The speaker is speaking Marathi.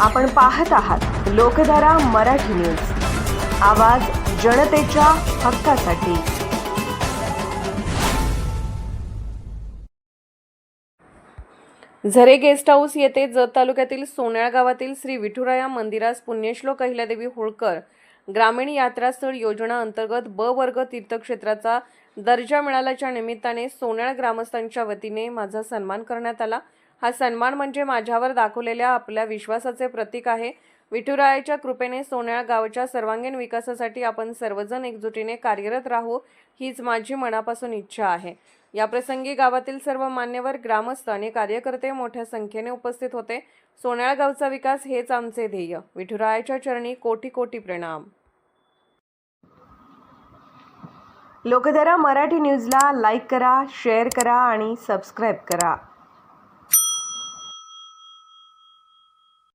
आपण पाहत आहात लोकधारा मराठी न्यूज. आवाज जनतेच्या हक्कासाठी. झरे गेस्ट हाऊस येथे जत तालुक्यातील सोन्याळ गावातील श्री विठुराया मंदिरास पुण्यश्लोक अहिल्यादेवी होळकर ग्रामीण यात्रास्थळ योजना अंतर्गत ब वर्ग तीर्थक्षेत्राचा दर्जा मिळाल्याच्या निमित्ताने सोन्याळ ग्रामस्थांच्या वतीने माझा सन्मान करण्यात आला. हा सन्मान म्हणजे माझ्यावर दाखवलेल्या आपल्या विश्वासाचे प्रतीक आहे. विठुरायाच्या कृपेने सोन्याळ गावच्या सर्वांगीण विकासासाठी आपण सर्वजण एकजुटीने कार्यरत राहू हीच माझी मनापासून इच्छा आहे. याप्रसंगी गावातील सर्व मान्यवर ग्रामस्थ आणि कार्यकर्ते मोठ्या संख्येने उपस्थित होते. सोन्याळ गावचा विकास हेच आमचे ध्येय. विठुरायाच्या चरणी कोटी कोटी प्रणाम. लोकधारा मराठी न्यूजला लाईक करा शेअर करा आणि सबस्क्राईब करा.